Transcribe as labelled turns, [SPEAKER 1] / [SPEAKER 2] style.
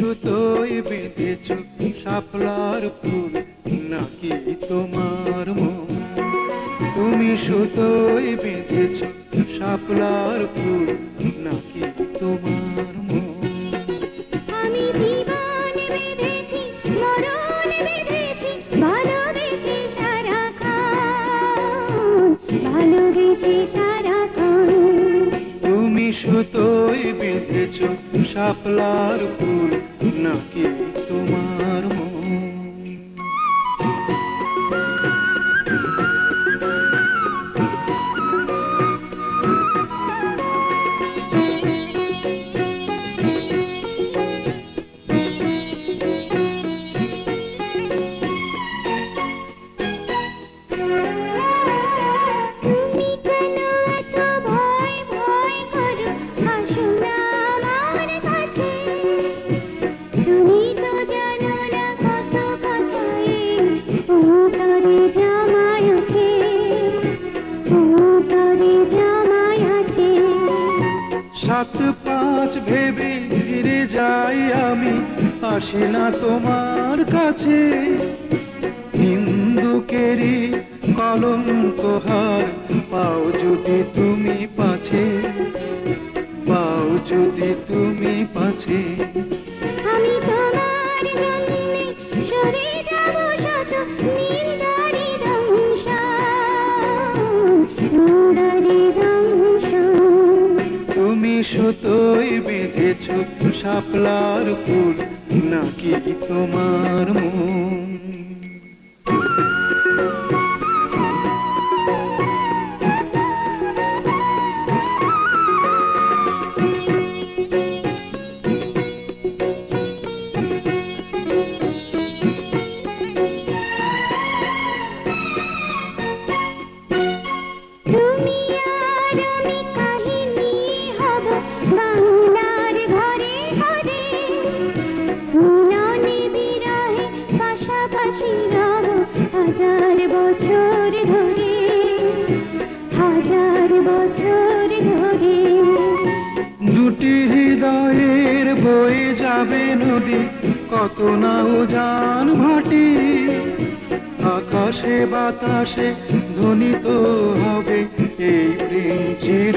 [SPEAKER 1] সুতোয় বেঁধেছ শাপলার ফুল, নাকি তোমার মন? তুমি সুতোয় বেঁধেছ শাপলার ফুল, নাকি তোমার মন?
[SPEAKER 2] আমি জীবন বেঁধেছি বিঁধেছ
[SPEAKER 1] বেঁধেছ শাপলার ফুল নাকি তোমার সাত পাঁচ ভেবে ফিরে যাই আমি। আসি না তোমার কাছে। হিন্দুকেরই কলঙ্ক হার পাও যদি তুমি পাছে। পাও যদি তুমি পাছে।
[SPEAKER 2] আমি তোমার দংশন
[SPEAKER 1] তুমি বেঁধেছ শাপলার ফুল নাকি তোমার মন?
[SPEAKER 2] হাজার বছর
[SPEAKER 1] দুটি হৃদয়ের বয়ে যাবে নদী, কত না উজান ভাটি আকাশে বাতাসে ধ্বনিত হবে এই প্রেম চির